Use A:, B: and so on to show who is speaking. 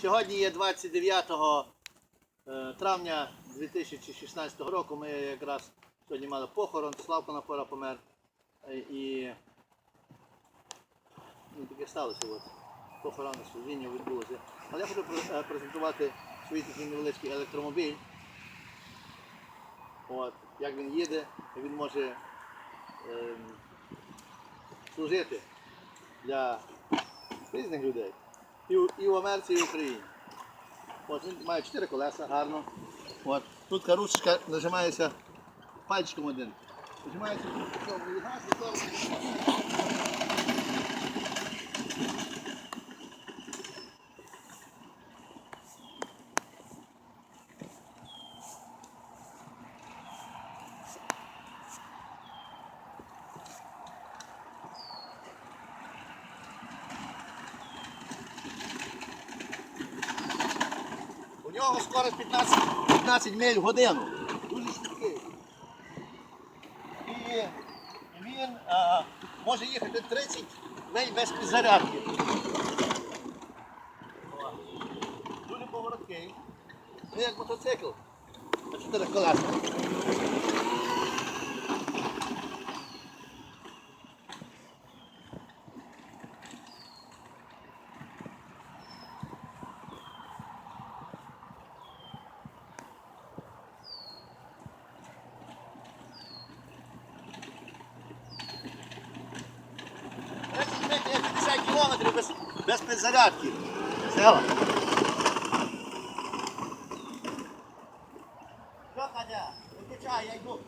A: Сьогодні є 29 е, травня 2016 року. Ми якраз сьогодні мали похорон, Славко Напора помер. Е, І ну, таке сталося. От. Похорон служіння відбулося. Але я хочу е, презентувати свій такий невеличкий електромобіль. От, як він їде, як він може ем, служити для різних людей. І, у, і в Америці, і в Україні. От він має чотири колеса, гарно. От. Тут ручка нажимається пальчиком один. Нажимається газ, і нього скорость 15, 15 миль в годину. Дуже швидкий. І він а, може їхати 30 миль без підзарядки. Дуже повороткий. Ну як мотоцикл. На 4 колеса. без зарядки. Села. Що, Надя? Виключай, я йду.